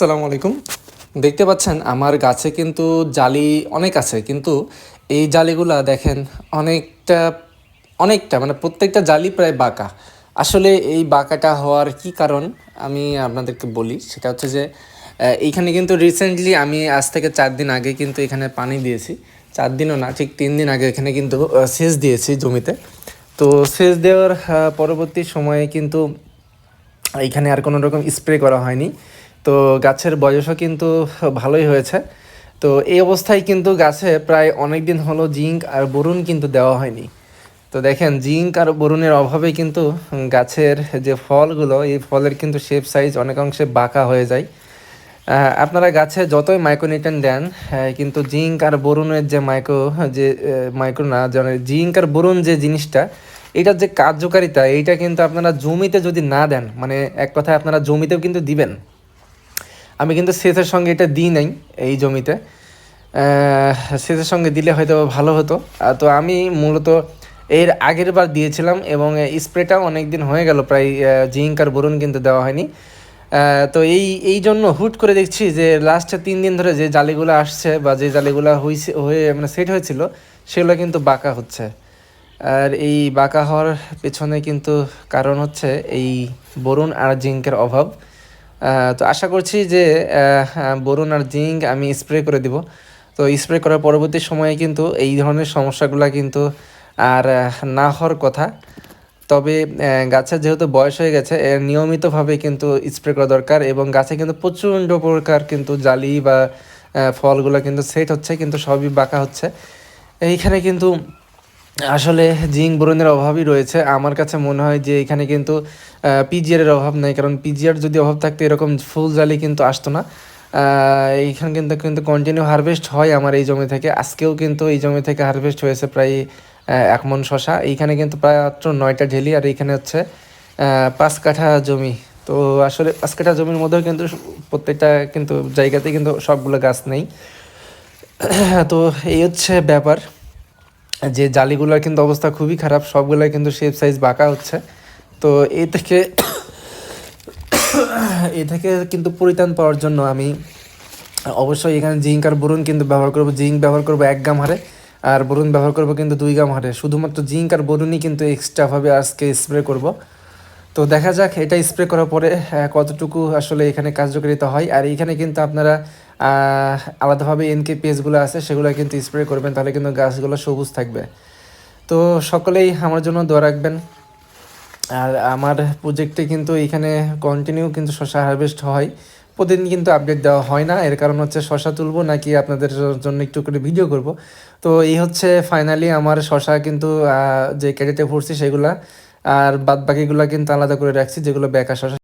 আসসালামু আলাইকুম। দেখতে পাচ্ছেন, আমার গাছে কিন্তু জালি অনেক আছে, কিন্তু এই জালিগুলা দেখেন অনেকটা অনেকটা মানে প্রত্যেকটা জালি প্রায় বাঁকা। আসলে এই বাঁকাটা হওয়ার কি কারণ আমি আপনাদেরকে বলি, সেটা হচ্ছে যে এইখানে কিন্তু রিসেন্টলি আমি আজ থেকে চার দিন আগে কিন্তু এখানে পানি দিয়েছি। চার দিনও না, ঠিক তিন দিন আগে এখানে কিন্তু সেচ দিয়েছি জমিতে। তো সেচ দেওয়ার পরবর্তী সময়ে কিন্তু এখানে আর কোনো রকম স্প্রে করা হয়নি। তো গাছের বয়সও কিন্তু ভালোই হয়েছে। তো এই অবস্থায় কিন্তু গাছে প্রায় অনেক দিন হলো জিঙ্ক আর বোরন কিন্তু দেওয়া হয়নি। তো দেখেন, জিঙ্ক আর বোরনের অভাবে কিন্তু গাছের যে ফলগুলো, এই ফলের কিন্তু শেপ সাইজ অনেকাংশে বাঁকা হয়ে যায়। আপনারা গাছে যতই মাইক্রোনিউট্রেন দেন কিন্তু জিঙ্ক আর বোরনের যে মাইক্রো যে মাইক্রো না জিঙ্ক আর বোরন যে জিনিসটা, এটার যে কার্যকারিতা, এইটা কিন্তু আপনারা জমিতে যদি না দেন মানে এক কথায় আপনারা জমিতেও কিন্তু দিবেন। আমি কিন্তু সেচের সঙ্গে এটা দিই নাই এই জমিতে। সেচের সঙ্গে দিলে হয়তো ভালো হতো। তো আমি মূলত এর আগের বার দিয়েছিলাম এবং স্প্রেটাও অনেক দিন হয়ে গেল, প্রায় জিঙ্ক আর বোরন কিন্তু দেওয়া হয়নি। তো এই এই জন্য হুট করে দেখছি যে লাস্টে তিন দিন ধরে যে জালিগুলো আসছে বা যে জালিগুলো হয়েছে হয়ে মানে সেট হয়েছিল, সেগুলো কিন্তু বাঁকা হচ্ছে। আর এই বাঁকা হওয়ার পেছনে কিন্তু কারণ হচ্ছে এই বোরন আর জিঙ্কের অভাব। তো আশা করছি যে আহ, বোরন আর জিঙ্ক আমি স্প্রে করে দিব। তো স্প্রে করার পরবর্তী সময়ে কিন্তু এই ধরনের সমস্যাগুলো কিন্তু আর না হওয়ার কথা। তবে গাছের যেহেতু বয়স হয়ে গেছে নিয়মিতভাবে কিন্তু স্প্রে করা দরকার এবং গাছে কিন্তু প্রচণ্ড প্রকার কিন্তু জালি বা ফলগুলো কিন্তু সেট হচ্ছে কিন্তু সবই বাঁকা হচ্ছে। এইখানে কিন্তু আসলে জিঙ্ক বোরনের অভাবই রয়েছে। আমার কাছে মনে হয় যে এখানে কিন্তু পিজিআর এর অভাব নেই। কারণ পিজিআর যদি অভাব থাকতো, এরকম ফুল জালি কিন্তু আসতো না। এইখানে কিন্তু কিন্তু কন্টিনিউ হারভেস্ট হয় আমার এই জমি থেকে। আজকেও কিন্তু এই জমি থেকে হারভেস্ট হয়েছে প্রায় এক মন শশা এইখানে কিন্তু প্রায় মাত্র নয়টা ঢেলি আর এইখানে হচ্ছে পাঁচ কাঠা জমি। তো আসলে পাঁচ কাঠা জমির মধ্যেও কিন্তু প্রত্যেকটা কিন্তু জায়গাতে কিন্তু সবগুলো গাছ নেই। তো এই হচ্ছে ব্যাপার। যে জালিগুলোর কিন্তু অবস্থা খুবই খারাপ, সবগুলোই কিন্তু শেপ সাইজ বাঁকা হচ্ছে। তো এ থেকে এ থেকে কিন্তু পরিত্রাণ পাওয়ার জন্য আমি অবশ্যই এখানে জিঙ্ক আর বরুণ কিন্তু ব্যবহার করব। জিঙ্ক ব্যবহার করব এক গাম হারে, আর বরুণ ব্যবহার করব কিন্তু দুই গাম হারে। শুধুমাত্র জিঙ্ক আর বরুণই কিন্তু এক্সট্রাভাবে আজকে স্প্রে করব। তো দেখা যাক, এটা স্প্রে করার পরে কতটুকু আসলে এখানে কার্যকারিতা হয়। আর এখানে কিন্তু আপনারা আলাদাভাবে এনকে পেজগুলো আছে, সেগুলো কিন্তু স্প্রে করবেন, তাহলে কিন্তু গাছগুলো সবুজ থাকবে। তো সকলেই আমার জন্য দোয়া রাখবেন। আর আমার প্রজেক্টে কিন্তু এখানে কন্টিনিউ কিন্তু শশা হারভেস্ট হয়। প্রতিদিন কিন্তু আপডেট দেওয়া হয় না, এর কারণ হচ্ছে শশা তুলবো নাকি আপনাদের জন্য একটু করে ভিডিও করব। তো এই হচ্ছে ফাইনালি আমার শশা কিন্তু যে ক্যাডেটে ভরছি সেগুলা। আর বাদ বাকিগুলা কিন্তু আলাদা করে রাখছি যেগুলো ব্যাক শশা